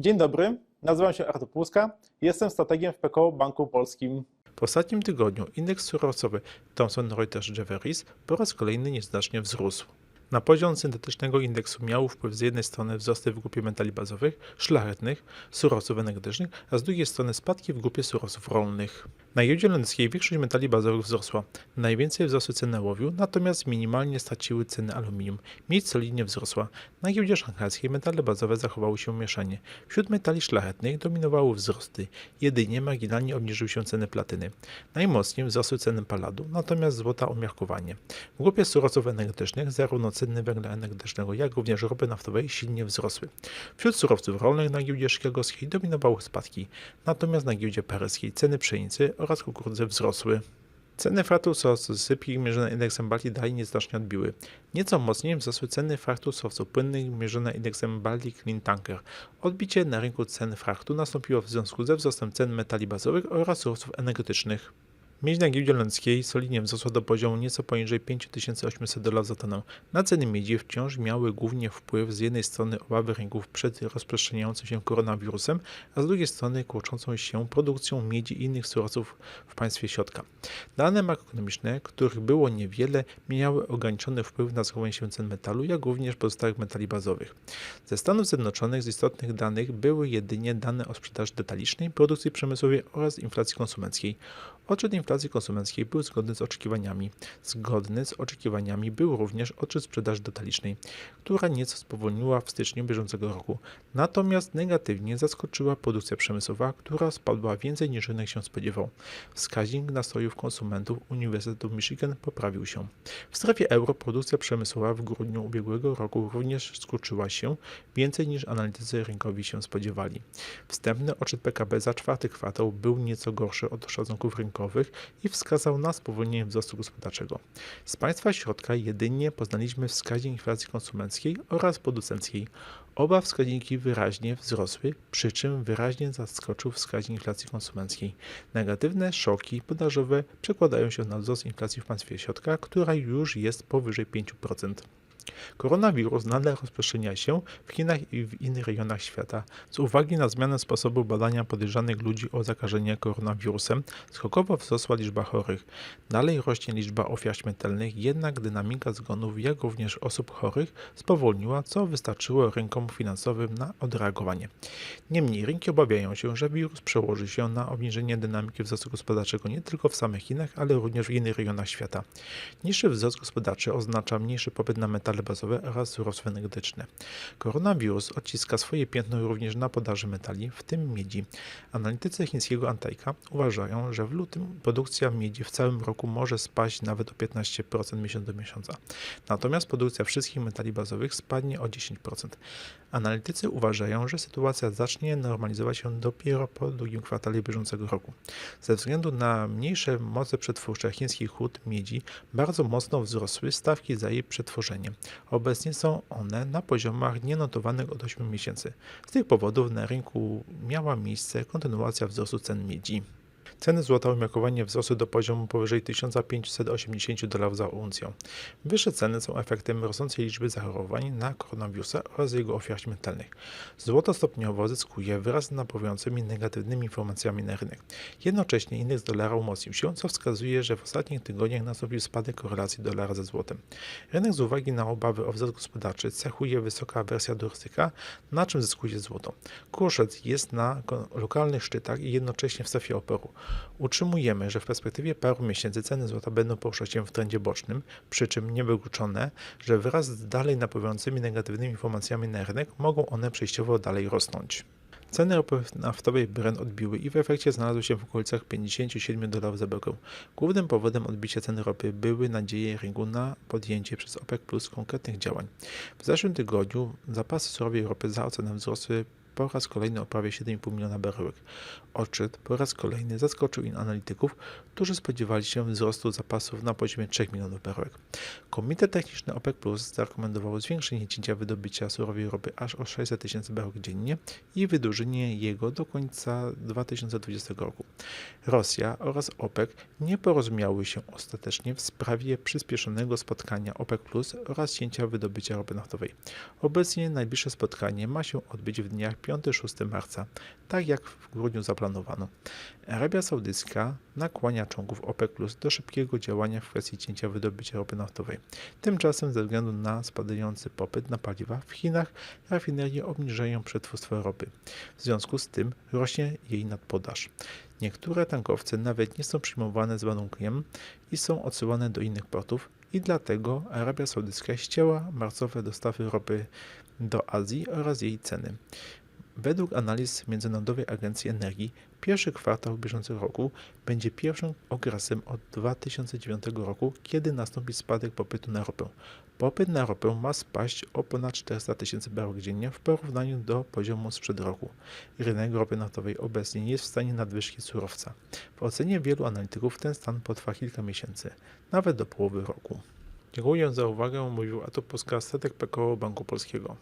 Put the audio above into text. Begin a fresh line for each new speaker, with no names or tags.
Dzień dobry, nazywam się Artur Płuska, jestem strategiem w PKO Banku Polskim. W ostatnim tygodniu indeks surowcowy Thomson Reuters Jefferies po raz kolejny nieznacznie wzrósł. Na poziom syntetycznego indeksu miał wpływ z jednej strony wzrosty w grupie metali bazowych, szlachetnych, surowców energetycznych, a z drugiej strony spadki w grupie surowców rolnych. Na giełdzie londyńskiej większość metali bazowych wzrosła. Najwięcej wzrosły ceny ołowiu, natomiast minimalnie straciły ceny aluminium. Miedź solidnie wzrosła. Na giełdzie szanghajskiej metale bazowe zachowały się mieszanie. Wśród metali szlachetnych dominowały wzrosty. Jedynie marginalnie obniżyły się ceny platyny. Najmocniej wzrosły ceny paladu, natomiast złota umiarkowanie. W grupie surowców energetycznych zarówno ceny węgla energetycznego, jak również ropy naftowej silnie wzrosły. Wśród surowców rolnych na giełdzie chicagowskiej dominowały spadki, natomiast na giełdzie paryskiej ceny pszenicy oraz kukurydzy wzrosły. Ceny surowców sypkich mierzone indeksem Baltic dalej nieznacznie odbiły. Nieco mocniej wzrosły ceny fraktur surowców płynnych mierzone indeksem Baltic Clean Tanker. Odbicie na rynku cen fraktu nastąpiło w związku ze wzrostem cen metali bazowych oraz surowców energetycznych. Miedź na giełdzie londyńskiej solidnie wzrosła do poziomu nieco poniżej 5800 dolarów za tonę. Na ceny miedzi wciąż miały głównie wpływ z jednej strony obawy rynków przed rozprzestrzeniającym się koronawirusem, a z drugiej strony kurczącą się produkcją miedzi i innych surowców w państwie środka. Dane makroekonomiczne, których było niewiele, miały ograniczony wpływ na zachowanie się cen metalu, jak również pozostałych metali bazowych. Ze Stanów Zjednoczonych z istotnych danych były jedynie dane o sprzedaży detalicznej, produkcji przemysłowej oraz inflacji konsumenckiej. Odczyt inflacji konsumenckiej był zgodny z oczekiwaniami. Zgodny z oczekiwaniami był również odczyt sprzedaży detalicznej, która nieco spowolniła w styczniu bieżącego roku. Natomiast negatywnie zaskoczyła produkcja przemysłowa, która spadła więcej niż rynek się spodziewał. Wskaźnik nastrojów konsumentów Uniwersytetu Michigan poprawił się. W strefie euro produkcja przemysłowa w grudniu ubiegłego roku również skurczyła się więcej niż analitycy rynkowi się spodziewali. Wstępny odczyt PKB za czwarty kwartał był nieco gorszy od szacunków rynkowych i wskazał na spowolnienie wzrostu gospodarczego. Z państwa środka jedynie poznaliśmy wskaźnik inflacji konsumenckiej oraz producenckiej. Oba wskaźniki wyraźnie wzrosły, przy czym wyraźnie zaskoczył wskaźnik inflacji konsumenckiej. Negatywne szoki podażowe przekładają się na wzrost inflacji w państwie środka, która już jest powyżej 5%. Koronawirus nadal rozprzestrzenia się w Chinach i w innych regionach świata. Z uwagi na zmianę sposobu badania podejrzanych ludzi o zakażenie koronawirusem, skokowo wzrosła liczba chorych. Dalej rośnie liczba ofiar śmiertelnych, jednak dynamika zgonów, jak również osób chorych spowolniła, co wystarczyło rynkom finansowym na odreagowanie. Niemniej rynki obawiają się, że wirus przełoży się na obniżenie dynamiki wzrostu gospodarczego nie tylko w samych Chinach, ale również w innych regionach świata. Niższy wzrost gospodarczy oznacza mniejszy popyt na metale bazowe oraz surowce energetyczne. Koronawirus odciska swoje piętno również na podaży metali, w tym miedzi. Analitycy chińskiego Antajka uważają, że w lutym produkcja miedzi w całym roku może spaść nawet o 15% miesiąc do miesiąca. Natomiast produkcja wszystkich metali bazowych spadnie o 10%. Analitycy uważają, że sytuacja zacznie normalizować się dopiero po drugim kwartale bieżącego roku. Ze względu na mniejsze moce przetwórcze chińskich hut miedzi bardzo mocno wzrosły stawki za jej przetworzenie. Obecnie są one na poziomach nienotowanych od 8 miesięcy. Z tych powodów na rynku miała miejsce kontynuacja wzrostu cen miedzi. Ceny złota umiarkowanie wzrosły do poziomu powyżej 1580 dolarów za uncję. Wyższe ceny są efektem rosnącej liczby zachorowań na koronawirusa oraz jego ofiar śmiertelnych. Złoto stopniowo zyskuje wraz z napływającymi negatywnymi informacjami na rynek. Jednocześnie indeks dolara umocnił się, co wskazuje, że w ostatnich tygodniach nastąpił spadek korelacji dolara ze złotem. Rynek z uwagi na obawy o wzrost gospodarczy cechuje wysoka wersja do ryzyka, na czym zyskuje złoto. Kurszyc jest na lokalnych szczytach i jednocześnie w strefie oporu. Utrzymujemy, że w perspektywie paru miesięcy ceny złota będą poruszać się w trendzie bocznym, przy czym niewykluczone, że wraz z dalej napływającymi negatywnymi informacjami na rynek mogą one przejściowo dalej rosnąć. Ceny ropy naftowej Brent odbiły i w efekcie znalazły się w okolicach 57 dolarów za barył. Głównym powodem odbicia ceny ropy były nadzieje rynku na podjęcie przez OPEC Plus konkretnych działań. W zeszłym tygodniu zapasy surowej ropy za ocenę wzrosły po raz kolejny o prawie 7,5 miliona baryłek. Odczyt po raz kolejny zaskoczył in analityków, którzy spodziewali się wzrostu zapasów na poziomie 3 milionów baryłek. Komitet Techniczny OPEC Plus zarekomendował zwiększenie cięcia wydobycia surowej ropy aż o 600 tysięcy baryłek dziennie i wydłużenie jego do końca 2020 roku. Rosja oraz OPEC nie porozumiały się ostatecznie w sprawie przyspieszonego spotkania OPEC Plus oraz cięcia wydobycia ropy naftowej. Obecnie najbliższe spotkanie ma się odbyć w dniach 5-6 marca, tak jak w grudniu zaplanowano. Arabia Saudyjska nakłania członków OPEC Plus do szybkiego działania w kwestii cięcia wydobycia ropy naftowej. Tymczasem ze względu na spadający popyt na paliwa w Chinach rafinerie obniżają przetwórstwo ropy. W związku z tym rośnie jej nadpodaż. Niektóre tankowce nawet nie są przyjmowane z warunkiem i są odsyłane do innych portów i dlatego Arabia Saudyjska ścięła marcowe dostawy ropy do Azji oraz jej ceny. Według analiz Międzynarodowej Agencji Energii pierwszy kwartał bieżącego roku będzie pierwszym okresem od 2009 roku, kiedy nastąpi spadek popytu na ropę. Popyt na ropę ma spaść o ponad 400 tysięcy baryłek dziennie w porównaniu do poziomu sprzed roku. Rynek ropy naftowej obecnie nie jest w stanie nadwyżki surowca. W ocenie wielu analityków ten stan potrwa kilka miesięcy, nawet do połowy roku. Dziękuję za uwagę, mówił Ato Polska Statek PKO Banku Polskiego.